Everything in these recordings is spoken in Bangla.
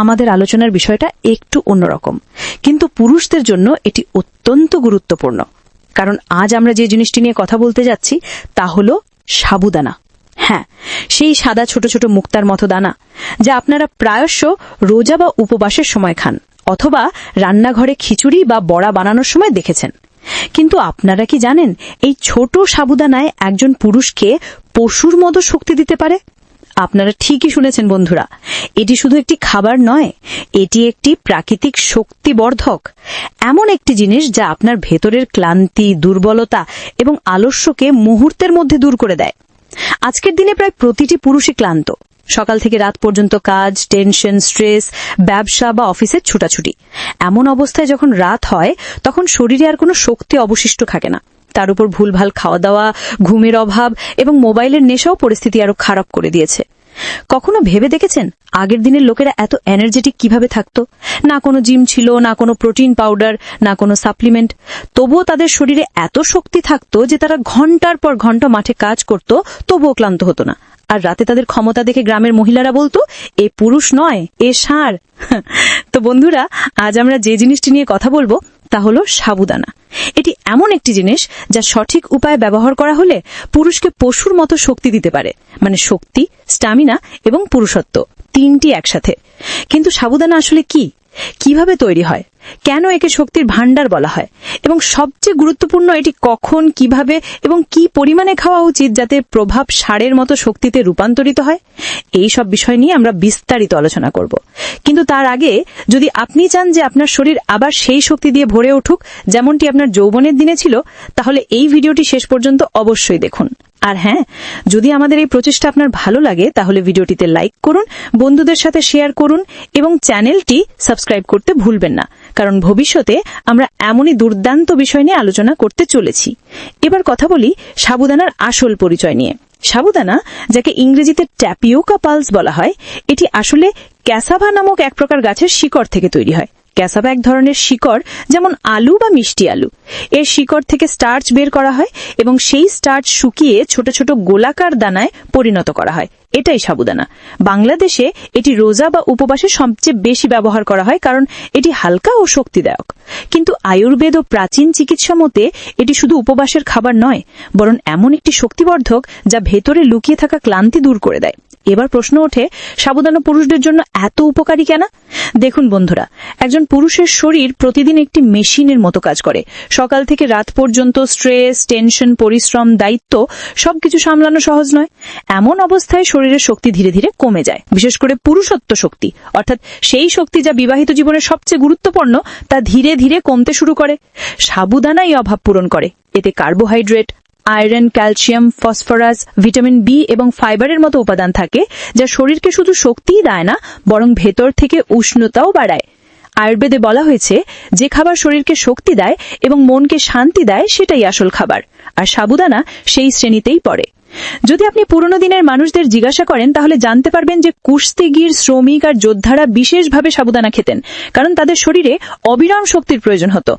আমাদের আলোচনার বিষয়টা একটু অন্যরকম। কিন্তু পুরুষদের জন্য এটি অত্যন্ত গুরুত্বপূর্ণ। কারণ আজ আমরা যে জিনিসটি নিয়ে কথা বলতে যাচ্ছি, তা হল সাবুদানা হ্যাঁ সেই সাদা ছোট ছোট মুক্তার মতো দানা, যা আপনারা প্রায়শ রোজা বা উপবাসের সময় খান, অথবা রান্নাঘরে খিচুড়ি বা বড়া বানানোর সময় দেখেছেন। কিন্তু আপনারা কি জানেন, এই ছোট সাবুদানায় একজন পুরুষকে পশুর মতো শক্তি দিতে পারে? আপনারা ঠিকই শুনেছেন বন্ধুরা, এটি শুধু একটি খাবার নয়, এটি একটি প্রাকৃতিক শক্তিবর্ধক। এমন একটি জিনিস যা আপনার ভেতরের ক্লান্তি, দুর্বলতা এবং আলস্যকে মুহূর্তের মধ্যে দূর করে দেয়। আজকের দিনে প্রায় প্রতিটি পুরুষই ক্লান্ত। সকাল থেকে রাত পর্যন্ত কাজ, টেনশন, স্ট্রেস, ব্যবসা বা অফিসের ছুটাছুটি। এমন অবস্থায় যখন রাত হয়, তখন শরীরে আর কোনো শক্তি অবশিষ্ট থাকে না। তার উপর ভুলভাল খাওয়া দাওয়া ঘুমের অভাব এবং মোবাইলের নেশাও পরিস্থিতি আরও খারাপ করে দিয়েছে। কখনো ভেবে দেখেছেন আগের দিনের লোকেরা এত এনার্জেটিক কীভাবে থাকতো? না কোনো জিম ছিল, না কোনো প্রোটিন পাউডার না কোনো সাপ্লিমেন্ট তবুও তাদের শরীরে এত শক্তি থাকতো যে তারা ঘণ্টার পর ঘণ্টা মাঠে কাজ করত, তবুও ক্লান্ত হতো না। আর রাতে তাদের ক্ষমতা দেখে গ্রামের মহিলারা বলতো, এ পুরুষ নয়, এ ষাঁড়। তো বন্ধুরা, আজ আমরা যে জিনিসটি নিয়ে কথা বলব তা হল সাবুদানা। এটি এমন একটি জিনিস যা সঠিক উপায়ে ব্যবহার করা হলে পুরুষকে পশুর মতো শক্তি দিতে পারে মানে শক্তি স্টামিনা এবং পুরুষত্ব, তিনটি একসাথে। কিন্তু সাবুদানা আসলে কি? কীভাবে তৈরি হয়? কেন একে শক্তির ভাণ্ডার বলা হয়? এবং সবচেয়ে গুরুত্বপূর্ণ এটি কখন, কীভাবে এবং কি পরিমাণে খাওয়া উচিত যাতে প্রভাব সারের মতো শক্তিতে রূপান্তরিত হয়? এই সব বিষয় নিয়ে আমরা বিস্তারিত আলোচনা করব। কিন্তু তার আগে যদি আপনি চান যে আপনার শরীর আবার সেই শক্তি দিয়ে ভরে উঠুক, যেমনটি আপনার যৌবনের দিনে ছিল, তাহলে এই ভিডিওটি শেষ পর্যন্ত অবশ্যই দেখুন। আর হ্যাঁ যদি আমাদের এই প্রচেষ্টা আপনার ভালো লাগে, তাহলে ভিডিওটিতে লাইক করুন, বন্ধুদের সাথে শেয়ার করুন এবং চ্যানেলটি সাবস্ক্রাইব করতে ভুলবেন না, কারণ ভবিষ্যতে আমরা এমনই দুর্দান্ত বিষয় নিয়ে আলোচনা করতে চলেছি। এবার কথা বলি সাবুদানার আসল পরিচয় নিয়ে। সাবুদানা, যাকে ইংরেজিতে ট্যাপিওকা পালস বলা হয়, এটি আসলে ক্যাসাভা নামক এক প্রকার গাছের শিকড় থেকে তৈরি হয়। ক্যাসাভা এক ধরনের শিকড়, যেমন আলু বা মিষ্টি আলু। এর শিকড় থেকে স্টার্চ বের করা হয় এবং সেই স্টার্চ শুকিয়ে ছোট ছোট গোলাকার দানায় পরিণত করা হয়। এটাই সাবুদানা। বাংলাদেশে এটি রোজা বা উপবাসে সবচেয়ে বেশি ব্যবহার করা হয় কারণ এটি হালকা ও শক্তিদায়ক। কিন্তু আয়ুর্বেদ ও প্রাচীন চিকিৎসা মতে এটি শুধু উপবাসের খাবার নয়, বরং এমন একটি শক্তিবর্ধক যা ভেতরে লুকিয়ে থাকা ক্লান্তি দূর করে দেয়। এবার প্রশ্ন ওঠে সাবুদানা পুরুষদের জন্য এত উপকারী কেন? দেখুন বন্ধুরা, একজন পুরুষের শরীর প্রতিদিন একটি মেশিনের মতো কাজ করে। সকাল থেকে রাত পর্যন্ত স্ট্রেস, টেনশন, পরিশ্রম, দায়িত্ব সবকিছু সামলানো সহজ নয়। এমন অবস্থায় শরীরের শক্তি ধীরে ধীরে কমে যায়। বিশেষ করে পুরুষত্ব শক্তি, অর্থাৎ সেই শক্তি যা বিবাহিত জীবনের সবচেয়ে গুরুত্বপূর্ণ, তা ধীরে ধীরে কমতে শুরু করে। সাবুদানাই অভাব পূরণ করে। এতে carbohydrate iron, calcium, phosphorus, vitamin B এবং ফাইবারের মতো উপাদান থাকে, যা শরীরকে শুধু শক্তিই দেয় না, বরং ভেতর থেকে উষ্ণতাও বাড়ায়। আয়ুর্বেদে বলা হয়েছে, যে খাবার শরীরকে শক্তি দেয় এবং মনকে শান্তি দেয়, সেটাই আসল খাবার। আর সাবুদানা সেই শ্রেণীতেই পড়ে। যদি আপনি পুরনো দিনের মানুষদের জিজ্ঞাসা করেন, তাহলে জানতে পারবেন যে কুস্তিগির, শ্রমিক আর যোদ্ধারা বিশেষভাবে সাবুদানা খেতেন, কারণ তাদের শরীরে অবিরাম শক্তির প্রয়োজন হতো।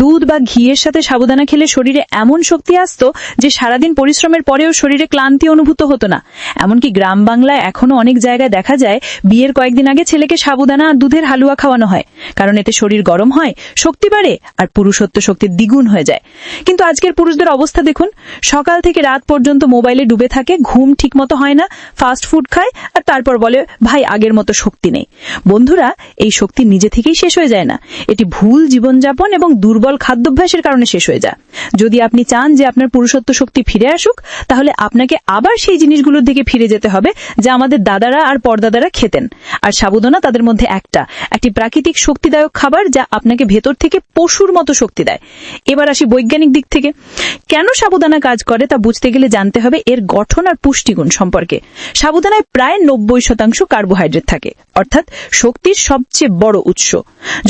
দুধ বা ঘিয়ের সাথে সাবুদানা খেলে শরীরে এমন শক্তি আসতো যে সারাদিন পরিশ্রমের পরেও শরীরে ক্লান্তি অনুভূত হতো না। এমনকি গ্রাম বাংলায় এখনও অনেক জায়গায় দেখা যায়, বিয়ের কয়েকদিন আগে ছেলেকে সাবুদানা আর দুধের হালুয়া খাওয়ানো হয়। কারণ এতে শরীর গরম হয়, শক্তি বাড়ে আর পুরুষত্ব শক্তির দ্বিগুণ হয়ে যায়। কিন্তু আজকের পুরুষদের অবস্থা দেখুন, সকাল থেকে রাত পর্যন্ত মোবাইলে ডুবে থাকে, ঘুম ঠিকমতো হয় না, ফাস্ট ফুড খায় আর তারপর বলে, ভাই, আগের মতো শক্তি নেই। বন্ধুরা, এই শক্তি নিজে থেকেই শেষ হয়ে যায় না। এটি ভুল জীবনযাপন এবং দুর্বল খাদ্যাভ্যাসের কারণে শেষ হয়ে যায়। যদি আপনি চান যে আপনার পুরুষত্ব শক্তি ফিরে আসুক, তাহলে আপনাকে আবার সেই জিনিসগুলোর দিকে ফিরে যেতে হবে, যা আমাদের দাদারা আর পরদাদারা খেতেন। আর সাবুদানা তাদের মধ্যে একটা, একটি প্রাকৃতিক শক্তিদায়ক খাবার যা আপনাকে ভেতর থেকে পশুর মতো শক্তি দেয়। এবার আসি বৈজ্ঞানিক দিক থেকে। কেন সাবুদানা কাজ করে তা বুঝতে গেলে জানতে হবে এর গঠন আর পুষ্টিগুণ সম্পর্কে। সাবুদানায় প্রায় নব্বই শতাংশ কার্বোহাইড্রেট থাকে, অর্থাৎ শক্তির সবচেয়ে বড় উৎস।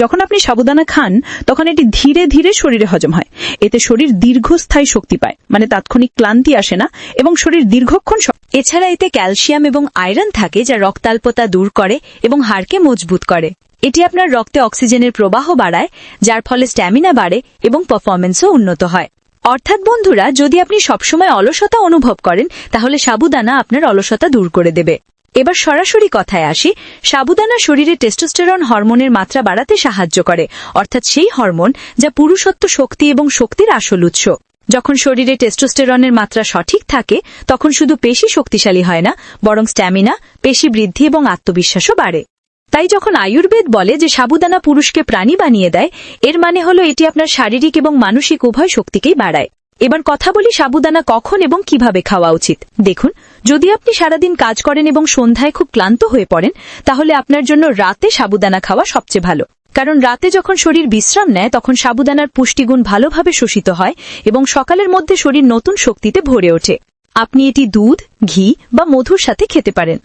যখন আপনি সাবুদানা খান, তখন এটি ধীরে ধীরে শরীরে হজম হয়। এতে শরীর দীর্ঘস্থায়ী শক্তি পায় মানে তাৎক্ষণিক ক্লান্তি আসে না এবং শরীর দীর্ঘক্ষণ এছাড়া এতে ক্যালসিয়াম এবং আয়রন থাকে যা রক্তাল্পতা দূর করে এবং হাড়কে মজবুত করে। এটি আপনার রক্তে অক্সিজেনের প্রবাহ বাড়ায়, যার ফলে স্ট্যামিনা বাড়ে এবং পারফরমেন্সও উন্নত হয়। অর্থাৎ বন্ধুরা, যদি আপনি সবসময় অলসতা অনুভব করেন, তাহলে সাবুদানা আপনার অলসতা দূর করে দেবে। এবার সরাসরি কথায় আসি। সাবুদানা শরীরে টেস্টোস্টেরন হরমোনের মাত্রা বাড়াতে সাহায্য করে, অর্থাৎ সেই হরমোন যা পুরুষত্ব শক্তি এবং শক্তির আসল উৎস। যখন শরীরে টেস্টোস্টেরনের মাত্রা সঠিক থাকে, তখন শুধু পেশি শক্তিশালী হয় না, বরং স্ট্যামিনা, পেশি বৃদ্ধি এবং আত্মবিশ্বাসও বাড়ে। তাই যখন আয়ুর্বেদ বলে যে সাবুদানা পুরুষকে প্রাণী বানিয়ে দেয়, এর মানে হলো এটি আপনার শারীরিক এবং মানসিক উভয় শক্তিকেই বাড়ায়। এবার কথা বলি সাবুদানা কখন এবং কীভাবে খাওয়া উচিত। দেখুন, যদি আপনি সারাদিন কাজ করেন এবং সন্ধ্যায় খুব ক্লান্ত হয়ে পড়েন, তাহলে আপনার জন্য রাতে সাবুদানা খাওয়া সবচেয়ে ভালো। কারণ রাতে যখন শরীর বিশ্রাম নেয়, তখন সাবুদানার পুষ্টিগুণ ভালোভাবে শোষিত হয় এবং সকালের মধ্যে শরীর নতুন শক্তিতে ভরে ওঠে। আপনি এটি দুধ, ঘি বা মধুর সাথে খেতে পারেন।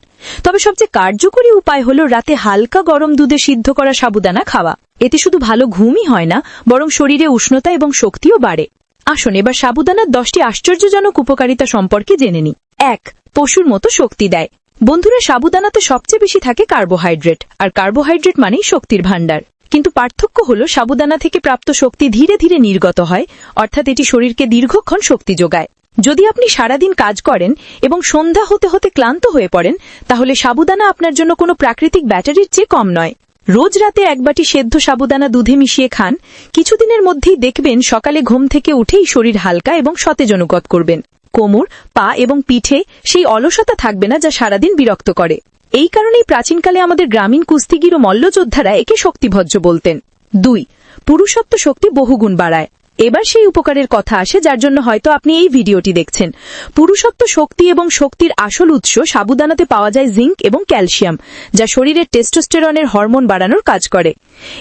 তবে সবচেয়ে কার্যকরী উপায় হল রাতে হালকা গরম দুধে সিদ্ধ করা সাবুদানা খাওয়া। এতে শুধু ভালো ঘুমই হয় না, বরং শরীরে উষ্ণতা এবং শক্তিও বাড়ে। আসুন এবার সাবুদানার দশটি আশ্চর্যজনক উপকারিতা সম্পর্কে জেনে নিই। এক, পশুর মতো শক্তি দেয়। বন্ধুরা, সাবুদানাতে সবচেয়ে বেশি থাকে কার্বোহাইড্রেট, আর কার্বোহাইড্রেট মানেই শক্তির ভাণ্ডার। কিন্তু পার্থক্য হল সাবুদানা থেকে প্রাপ্ত শক্তি ধীরে ধীরে নির্গত হয়, অর্থাৎ এটি শরীরকে দীর্ঘক্ষণ শক্তি যোগায়। যদি আপনি সারাদিন কাজ করেন এবং সন্ধ্যা হতে হতে ক্লান্ত হয়ে পড়েন, তাহলে সাবুদানা আপনার জন্য কোনো প্রাকৃতিক ব্যাটারির চেয়ে কম নয়। রোজ রাতে এক বাটি সেদ্ধ সাবুদানা দুধে মিশিয়ে খান। কিছুদিনের মধ্যেই দেখবেন সকালে ঘুম থেকে উঠেই শরীর হালকা এবং সতেজ অনুগত করবেন। কোমর, পা এবং পিঠে সেই অলসতা থাকবে না যা সারাদিন বিরক্ত করে। এই কারণেই প্রাচীনকালে আমাদের গ্রামীণ কুস্তিগির ও মল্লযোদ্ধারা একে শক্তিভজ্জ বলতেন। দুই, পুরুষত্ব শক্তি বহুগুণ বাড়ায়। এবার সেই উপকারের কথা আসে, যার জন্য হয়তো আপনি এই ভিডিওটি দেখছেন। পুরুষত্ব শক্তি এবং শক্তির আসল উৎস সাবুদানাতে পাওয়া যায় জিঙ্ক এবং ক্যালসিয়াম, যা শরীরের টেস্টোস্টেরনের হরমোন বাড়ানোর কাজ করে।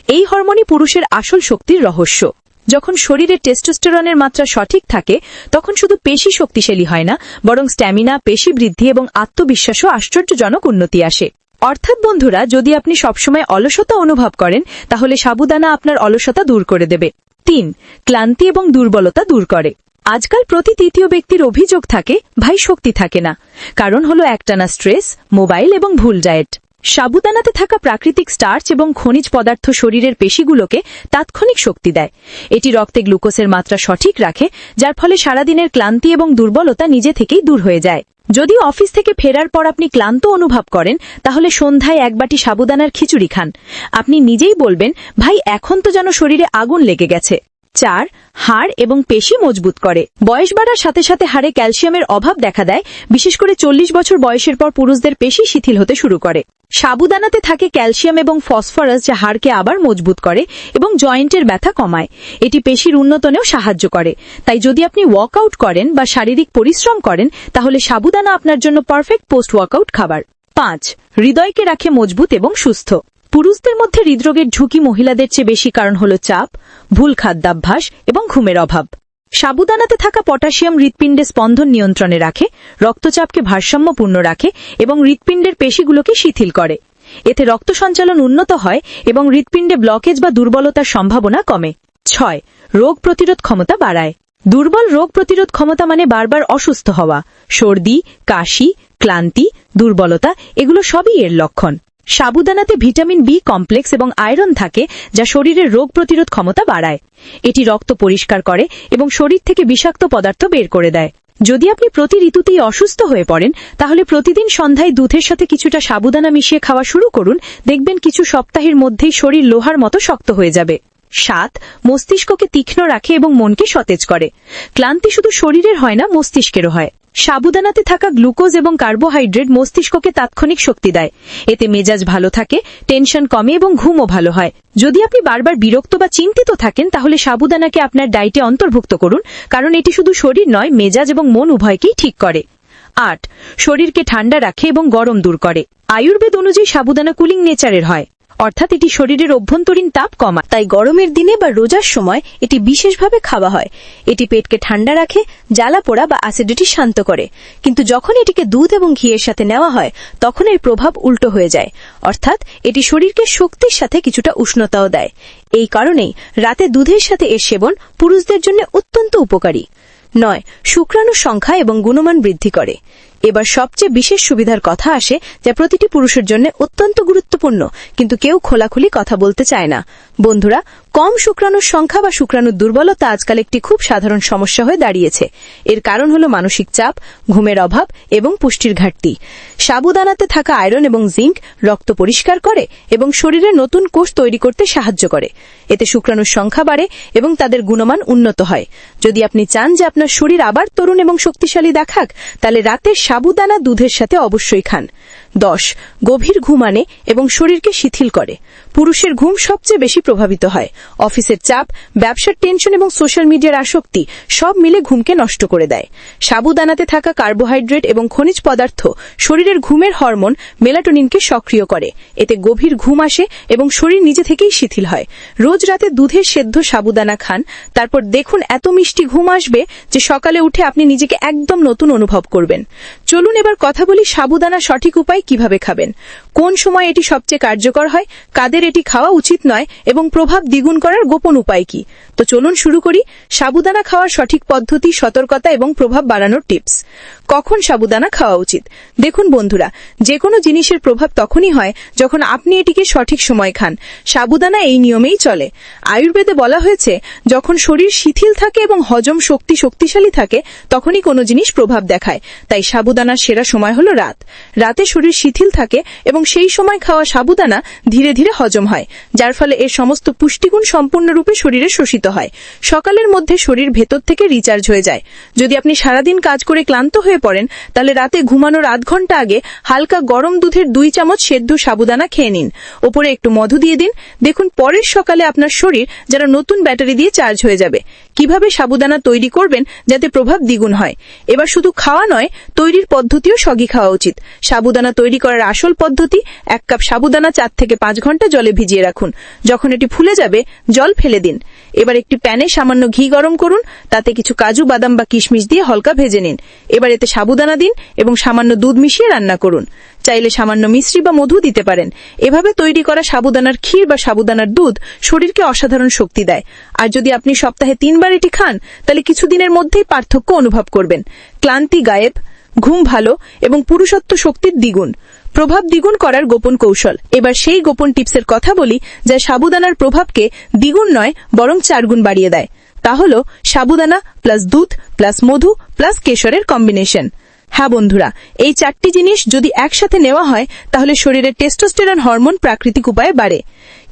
এই হরমোনই পুরুষের আসল শক্তির রহস্য। যখন শরীরে টেস্টোস্টেরনের মাত্রা সঠিক থাকে, তখন শুধু পেশি শক্তিশালী হয় না, বরং স্ট্যামিনা, পেশি বৃদ্ধি এবং আত্মবিশ্বাসও আশ্চর্যজনক উন্নতি আসে। অর্থাৎ বন্ধুরা, যদি আপনি সবসময় অলসতা অনুভব করেন, তাহলে সাবুদানা আপনার অলসতা দূর করে দেবে। তিন, ক্লান্তি এবং দুর্বলতা দূর করে। আজকাল প্রতি তৃতীয় ব্যক্তির অভিযোগ থাকে, ভাই, শক্তি থাকে না। কারণ হলো একটানা স্ট্রেস, মোবাইল এবং ভুল ডায়েট। সাবুদানাতে থাকা প্রাকৃতিক স্টার্চ এবং খনিজ পদার্থ শরীরের পেশিগুলোকে তাৎক্ষণিক শক্তি দেয়। এটি রক্তে গ্লুকোজের মাত্রা সঠিক রাখে, যার ফলে সারাদিনের ক্লান্তি এবং দুর্বলতা নিজে থেকেই দূর হয়ে যায়। যদি অফিস থেকে ফেরার পর আপনি ক্লান্ত অনুভব করেন, তাহলে সন্ধ্যায় এক বাটি সাবুদানার খিচুড়ি খান। আপনি নিজেই বলবেন, ভাই, এখন তো যেন শরীরে আগুন লেগে গেছে। চার, হাড় এবং পেশি মজবুত করে। বয়স বাড়ার সাথে সাথে হাড়ে ক্যালসিয়ামের অভাব দেখা দেয়, বিশেষ করে চল্লিশ বছর বয়সের পর পুরুষদের পেশি শিথিল হতে শুরু করে। সাবুদানাতে থাকে ক্যালসিয়াম এবং ফসফরাস যা হাড়কে আবার মজবুত করে এবং জয়েন্টের ব্যথা কমায়। এটি পেশির উন্নতনেও সাহায্য করে। তাই যদি আপনি ওয়ার্কআউট করেন বা শারীরিক পরিশ্রম করেন, তাহলে সাবুদানা আপনার জন্য পারফেক্ট পোস্ট ওয়ার্কআউট খাবার। পাঁচ, হৃদয়কে রাখে মজবুত এবং সুস্থ। পুরুষদের মধ্যে হৃদরোগের ঝুঁকি মহিলাদের চেয়ে বেশি কারণ হল চাপ, ভুল খাদ্যাভ্যাস এবং ঘুমের অভাব। সাবুদানাতে থাকা পটাশিয়াম হৃৎপিণ্ডে স্পন্দন নিয়ন্ত্রণে রাখে, রক্তচাপকে ভারসাম্যপূর্ণ রাখে এবং হৃৎপিণ্ডের পেশিগুলোকে শিথিল করে। এতে রক্ত সঞ্চালন উন্নত হয় এবং হৃৎপিণ্ডে ব্লকেজ বা দুর্বলতার সম্ভাবনা কমে। ছয়, রোগ প্রতিরোধ ক্ষমতা বাড়ায়। দুর্বল রোগ প্রতিরোধ ক্ষমতা মানে বারবার অসুস্থ হওয়া, সর্দি, কাশি, ক্লান্তি, দুর্বলতা, এগুলো সবই এর লক্ষণ। সাবুদানাতে ভিটামিন বি কমপ্লেক্স এবং আয়রন থাকে যা শরীরের রোগ প্রতিরোধ ক্ষমতা বাড়ায়। এটি রক্ত পরিষ্কার করে এবং শরীর থেকে বিষাক্ত পদার্থ বের করে দেয়। যদি আপনি প্রতি ঋতুতেই অসুস্থ হয়ে পড়েন, তাহলে প্রতিদিন সন্ধ্যায় দুধের সাথে কিছুটা সাবুদানা মিশিয়ে খাওয়া শুরু করুন। দেখবেন কিছু সপ্তাহের মধ্যেই শরীর লোহার মতো শক্ত হয়ে যাবে। সাত, মস্তিষ্ককে তীক্ষ্ণ রাখে এবং মনকে সতেজ করে। ক্লান্তি শুধু শরীরের হয় না, মস্তিষ্কেরও হয়। সাবুদানাতে থাকা গ্লুকোজ এবং কার্বোহাইড্রেট মস্তিষ্ককে তাৎক্ষণিক শক্তি দেয়। এতে মেজাজ ভালো থাকে, টেনশন কমে এবং ঘুমও ভালো হয়। যদি আপনি বারবার বিরক্ত বা চিন্তিত থাকেন, তাহলে সাবুদানাকে আপনার ডায়েটে অন্তর্ভুক্ত করুন, কারণ এটি শুধু শরীর নয়, মেজাজ এবং মন উভয়কেই ঠিক করে। আট, শরীরকে ঠান্ডা রাখে এবং গরম দূর করে। আয়ুর্বেদ অনুযায়ী সাবুদানা কুলিং নেচারের হয়। অর্থাৎ এটি শরীরের অভ্যন্তরীণ তাপ কমায়। তাই গরমের দিনে বা রোজার সময় এটি বিশেষভাবে খাওয়া হয়। এটি পেটকে ঠান্ডা রাখে, জ্বালা পোড়া বা অ্যাসিডিটি শান্ত করে। কিন্তু যখন এটিকে দুধ এবং ঘিয়ের সাথে নেওয়া হয়, তখন এর প্রভাব উল্টো হয়ে যায়। অর্থাৎ এটি শরীরকে শক্তির সাথে কিছুটা উষ্ণতাও দেয়। এই কারণেই রাতে দুধের সাথে এর সেবন পুরুষদের জন্য অত্যন্ত উপকারী। নয়, শুক্রাণুর সংখ্যা এবং গুণমান বৃদ্ধি করে। এবার সবচেয়ে বিশেষ সুবিধার কথা আসে যা প্রতিটি পুরুষের জন্য অত্যন্ত গুরুত্বপূর্ণ, কিন্তু কেউ খোলাখুলি কথা বলতে চায় না। বন্ধুরা, কম শুক্রাণুর সংখ্যা বা শুক্রাণুর দুর্বলতা আজকাল একটি খুব সাধারণ সমস্যা হয়ে দাঁড়িয়েছে। এর কারণ হল মানসিক চাপ, ঘুমের অভাব এবং পুষ্টির ঘাটতি। সাবুদানাতে থাকা আয়রন এবং জিঙ্ক রক্ত পরিষ্কার করে এবং শরীরে নতুন কোষ তৈরি করতে সাহায্য করে। এতে শুক্রাণুর সংখ্যা বাড়ে এবং তাদের গুণমান উন্নত হয়। যদি আপনি চান যে আপনার শরীর আবার তরুণ এবং শক্তিশালী দেখাক, তাহলে রাতে সাবুদানা দুধের সাথে অবশ্যই খান। দশ, গভীর ঘুম আনে এবং শরীরকে শিথিল করে। পুরুষের ঘুম সবচেয়ে বেশি প্রভাবিত হয়। অফিসের চাপ, ব্যবসার টেনশন এবং সোশ্যাল মিডিয়ার আসক্তি সব মিলে ঘুমকে নষ্ট করে দেয়। সাবুদানাতে থাকা কার্বোহাইড্রেট এবং খনিজ পদার্থ শরীরের ঘুমের হরমোন মেলাটোনিনকে সক্রিয় করে। এতে গভীর ঘুম আসে এবং শরীর নিজে থেকেই শিথিল হয়। রোজ রাতে দুধের সেদ্ধ সাবুদানা খান, তারপর দেখুন এত মিষ্টি ঘুম আসবে যে সকালে উঠে আপনি নিজেকে একদম নতুন অনুভব করবেন। চলুন এবার কথা বলি সাবুদানা সঠিক উপায় কীভাবে খাবেন? কোন সময় এটি সবচেয়ে কার্যকর হয়? কাদের এটি খাওয়া উচিত নয়? এবং প্রভাব দ্বিগুণ করার গোপন উপায় কি? তো চলুন শুরু করি সাবুদানা খাওয়ার সঠিক পদ্ধতি, সতর্কতা এবং প্রভাব বাড়ানোর টিপস। কখন সাবুদানা খাওয়া উচিত? দেখুন বন্ধুরা যে কোনো জিনিসের প্রভাব তখনই হয় যখন আপনি এটিকে সঠিক সময় খান। সাবুদানা এই নিয়মেই চলে। আয়ুর্বেদে বলা হয়েছে, যখন শরীর শিথিল থাকে এবং হজম শক্তি শক্তিশালী থাকে, তখনই কোনো জিনিস প্রভাব দেখায়। তাই সাবুদানার সেরা সময় হলো রাত। রাতে শরীর শিথিল থাকে এবং সেই সময় খাওয়া সাবুদানা ধীরে ধীরে হজম হয়, যার ফলে এর সমস্ত পুষ্টিগুণ সম্পূর্ণরূপে শরীরে শোষিত হয়। সকালের মধ্যে শরীর ভেতর থেকে রিচার্জ হয়ে যায়। যদি আপনি সারাদিন কাজ করে ক্লান্ত হয়ে পড়েন, তাহলে রাতে ঘুমানোর আধ ঘণ্টা আগে হালকা গরম দুধের দুই চামচ সেদ্ধ সাবুদানা খেয়ে নিন। ওপরে একটু মধু দিয়ে দিন। দেখুন, পরের সকালে আপনার শরীর যারা নতুন ব্যাটারি দিয়ে চার্জ হয়ে যাবে। কীভাবে সাবুদানা তৈরি করবেন যাতে প্রভাব দ্বিগুণ হয়? এবার শুধু খাওয়া নয়, তৈরির পদ্ধতিও সগি খাওয়া উচিত। সাবুদানা তৈরি করার আসল পদ্ধতি, এক কাপ সাবুদানা চার থেকে পাঁচ ঘণ্টা জলে ভিজিয়ে রাখুন। যখন এটি ফুলে যাবে, জল ফেলে দিন। এবার একটি প্যানে সামান্য ঘি গরম করুন, তাতে কিছু কাজু, বাদাম বা কিশমিশ দিয়ে হালকা ভেজে নিন। এবার এতে সাবুদানা দিন এবং সামান্য দুধ মিশিয়ে রান্না করুন। চাইলে সামান্য মিশ্রি বা মধু দিতে পারেন। এভাবে তৈরি করা সাবুদানার ক্ষীর বা সাবুদানার দুধ শরীরকে অসাধারণ শক্তি দেয়। আর যদি আপনি সপ্তাহে তিনবার এটি খান, তাহলে কিছুদিনের মধ্যেই পার্থক্য অনুভব করবেন। ক্লান্তি গায়েব ঘুম ভালো এবং পুরুষত্ব শক্তির দ্বিগুণ। প্রভাব দ্বিগুণ করার গোপন কৌশল। এবার সেই গোপন টিপসের কথা বলি, যা সাবুদানার প্রভাবকে দ্বিগুণ নয়, বরং চারগুণ বাড়িয়ে দেয়। তা হল সাবুদানা প্লাস দুধ প্লাস মধু প্লাস কেশরের কম্বিনেশন। হ্যাঁ বন্ধুরা, এই চারটি জিনিস যদি একসাথে নেওয়া হয়, তাহলে শরীরের টেস্টোস্টেরন হরমোন প্রাকৃতিক উপায়ে বাড়ে।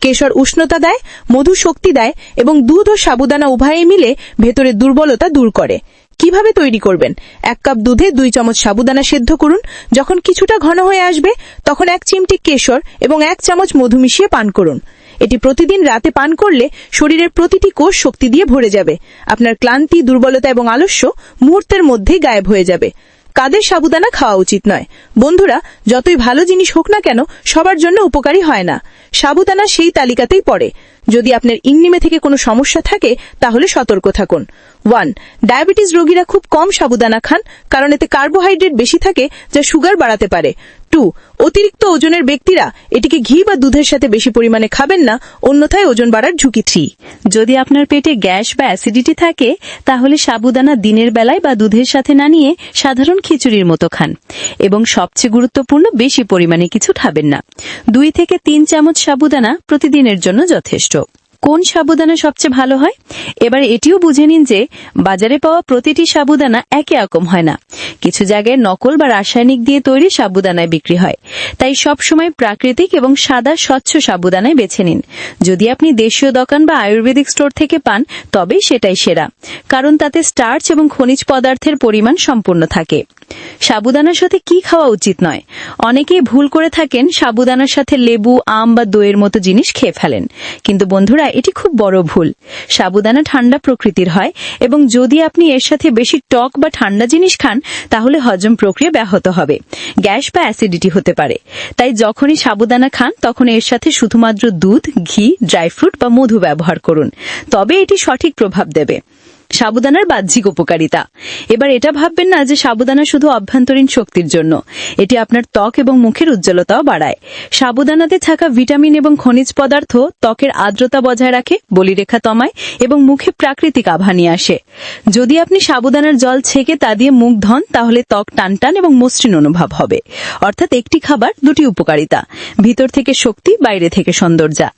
কেশর উষ্ণতা দেয়, মধু শক্তি দেয় এবং দুধ ও সাবুদানা উভয়ে মিলে ভেতরের দুর্বলতা দূর করে। কীভাবে তৈরি করবেন? এক কাপ দুধে দুই চামচ সাবুদানা সেদ্ধ করুন। যখন কিছুটা ঘন হয়ে আসবে, তখন এক চিমটি কেশর এবং এক চামচ মধু মিশিয়ে পান করুন। এটি প্রতিদিন রাতে পান করলে শরীরের প্রতিটি কোষ শক্তি দিয়ে ভরে যাবে। আপনার ক্লান্তি, দুর্বলতা এবং আলস্য মুহূর্তের মধ্যেই গায়েব হয়ে যাবে। কাদের সাবুদানা খাওয়া উচিত নয়। বন্ধুরা, যতই ভালো জিনিস হোক না কেন, সবার জন্য উপকারী হয় না। সাবুদানা সেই তালিকাতেই পড়ে। যদি আপনার ইন্নিমে থেকে কোনো সমস্যা থাকে, তাহলে সতর্ক থাকুন। ওয়ান, ডায়াবেটিস রোগীরা খুব কম সাবুদানা খান, কারণ এতে কার্বোহাইড্রেট বেশি থাকে যা সুগার বাড়াতে পারে। টু, অতিরিক্ত ওজনের ব্যক্তিরা এটিকে ঘি বা দুধের সাথে বেশি পরিমাণে খাবেন না, অন্যথায় ওজন বাড়ার ঝুঁকি থ্রি। যদি আপনার পেটে গ্যাস বা অ্যাসিডিটি থাকে, তাহলে সাবুদানা দিনের বেলায় বা দুধের সাথে না নিয়ে সাধারণ খিচুড়ির মতো খান। এবং সবচেয়ে গুরুত্বপূর্ণ, বেশি পরিমাণে কিছু খাবেন না। দুই থেকে তিন চামচ সাবুদানা প্রতিদিনের জন্য যথেষ্ট। কোন সাবুদানা সবচেয়ে ভালো হয়? এবার এটিও বুঝে নিন যে বাজারে পাওয়া প্রতিটি সাবুদানা একই রকম হয় না। কিছু জায়গায় নকল বা রাসায়নিক দিয়ে তৈরি সাবুদানায় বিক্রি হয়। তাই সব সময় প্রাকৃতিক এবং সাদা স্বচ্ছ সাবুদানায় বেছে নিন। যদি আপনি দেশীয় দোকান বা আয়ুর্বেদিক স্টোর থেকে পান, তবেই সেটাই সেরা। কারণ তাতে স্টার্চ এবং খনিজ পদার্থের পরিমাণ সম্পূর্ণ থাকে। সাবুদানার সাথে কি খাওয়া উচিত নয়? অনেকেই ভুল করে থাকেন সাবুদানার সাথে লেবু, আম বা দইয়ের মতো জিনিস খেয়ে ফেলেন। কিন্তু বন্ধুরা এটি খুব বড় ভুল। সাবুদানা ঠান্ডা প্রকৃতির হয় এবং যদি আপনি এর সাথে বেশি টক বা ঠান্ডা জিনিস খান, তাহলে হজম প্রক্রিয়া ব্যাহত হবে। গ্যাস বা অ্যাসিডিটি হতে পারে। তাই যখনই সাবুদানা খান, তখন এর সাথে শুধুমাত্র দুধ, ঘি, ড্রাই ফ্রুট বা মধু ব্যবহার করুন। তবে এটি সঠিক প্রভাব দেবে। সাবুদানার বাহ্যিক উপকারিতা। এবার এটা ভাববেন না যে সাবুদানা শুধু অভ্যন্তরীণ শক্তির জন্য। এটি আপনার ত্বক এবং মুখের উজ্জ্বলতাও বাড়ায়। সাবুদানাতে থাকা ভিটামিন এবং খনিজ পদার্থ ত্বকের আর্দ্রতা বজায় রাখে, বলিরেখা তমায় এবং মুখে প্রাকৃতিক আভা নিয়ে আসে। যদি আপনি সাবুদানার জল ছেঁকে তা দিয়ে মুখ ধন, তাহলে ত্বক টানটান এবং মসৃণ অনুভব হবে। অর্থাৎ একটি খাবার, দুটি উপকারিতা, ভিতর থেকে শক্তি, বাইরে থেকে সৌন্দর্যা।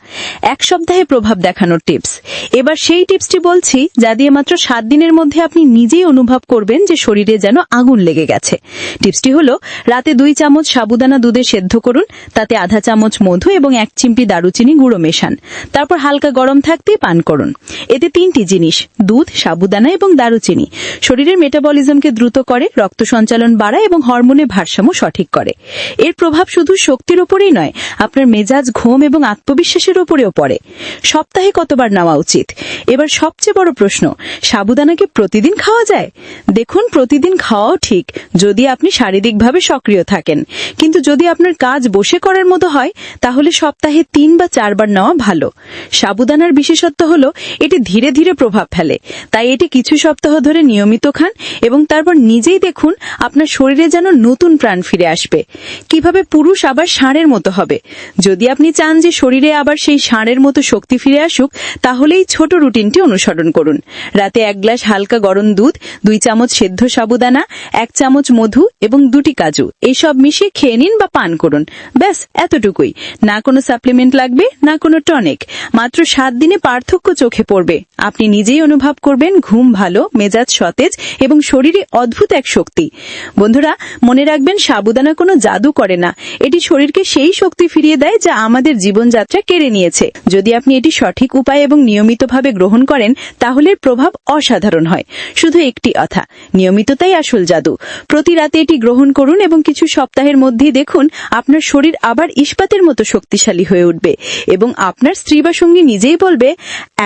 এক সপ্তাহে প্রভাব দেখানোর টিপস। এবার সেই টিপসটি বলছি, যা দিয়ে মাত্র সাত দিনের মধ্যে আপনি নিজেই অনুভব করবেন যে শরীরে যেন আগুন লেগে গেছে। টিপসটি হলো, রাতে দুই চামচ সাবুদানা দুধে সেদ্ধ করুন, তাতে আধা চামচ মধু এবং এক চিমটি দারুচিনি গুঁড়ো মেশান। তারপর হালকা গরম থাকতেই পান করুন। এতে তিনটি জিনিস, দুধ, সাবুদানা এবং দারুচিনি। শরীরের মেটাবলিজমকে দ্রুত করে, রক্ত সঞ্চালন বাড়ায় এবং হরমোনের ভারসাম্য সঠিক করে। এর প্রভাব শুধু শক্তির উপরেই নয়, আপনার মেজাজ, ঘুম এবং আত্মবিশ্বাসের উপরেও পড়ে। সপ্তাহে কতবার নেওয়া উচিত? এবার সবচেয়ে বড় প্রশ্ন সাবুদানাকে প্রতিদিন খাওয়া যায়? দেখুন, প্রতিদিন খাওয়াও ঠিক, যদি আপনি শারীরিকভাবে সক্রিয় থাকেন। কিন্তু যদি আপনার কাজ বসে করার মতো হয়, তাহলে সপ্তাহে তিন বা চারবার নেওয়া ভালো। সাবুদানার বিশেষত্ব হল, এটি ধীরে ধীরে প্রভাব ফেলে। তাই এটি কিছু সপ্তাহ ধরে নিয়মিত খান এবং তারপর নিজেই দেখুন আপনার শরীরে যেন নতুন প্রাণ ফিরে আসবে। কীভাবে পুরুষ আবার ষাঁড়ের মতো হবে? যদি আপনি চান যে শরীরে আবার সেই ষাঁড়ের মতো শক্তি ফিরে আসুক তাহলে এই ছোট রুটিনটি অনুসরণ করুন। রাতে এক গ্লাস হালকা গরম দুধ, দুই চামচ সেদ্ধ সাবুদানা, এক চামচ মধু এবং দুটি কাজু। এইসব মিশিয়ে খেয়ে নিন বা পান করুন। ব্যাস, এতটুকুই। না কোনো সাপ্লিমেন্ট লাগবে, না কোনো টনিক। মাত্র সাত দিনে পার্থক্য চোখে পড়বে। আপনি নিজেই অনুভব করবেন ঘুম ভালো, মেজাজ সতেজ এবং শরীরে অদ্ভুত এক শক্তি। বন্ধুরা, মনে রাখবেন সাবুদানা কোনো জাদু করে না। এটি শরীরকে সেই শক্তি ফিরিয়ে দেয় যা আমাদের জীবনযাত্রা কেড়ে নিয়েছে। যদি আপনি এটি সঠিক উপায় এবং নিয়মিতভাবে গ্রহণ করেন, তাহলে প্রভাব অসাধারণ হয়। শুধু একটি কথা নিয়মিততাই আসল জাদু। প্রতি রাতে এটি গ্রহণ করুন এবং কিছু সপ্তাহের মধ্যেই দেখুন আপনার শরীর আবার ইস্পাতের মতো শক্তিশালী হয়ে উঠবে এবং আপনার স্ত্রী বা সঙ্গী নিজেই বলবে,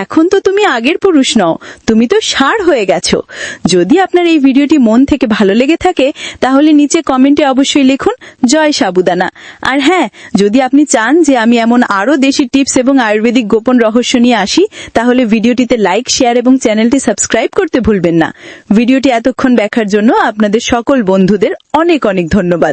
এখন তো তুমি আগের পুরুষ নও, তুমি তো সার হয়ে গেছো। যদি আপনার এই ভিডিওটি মন থেকে ভালো লেগে থাকে, তাহলে নিচে কমেন্টে অবশ্যই লিখুন, জয় সাবুদানা। আর হ্যাঁ যদি আপনি চান যে আমি এমন আরও দেশি টিপস এবং আয়ুর্বেদিক গোপন রহস্য নিয়ে আসি, তাহলে ভিডিওটিতে লাইক, শেয়ার এবং চ্যানেলটি সাবস্ক্রাইব করতে ভুলবেন না। ভিডিওটি এতক্ষণ দেখার জন্য আপনাদের সকল বন্ধুদের অনেক অনেক ধন্যবাদ।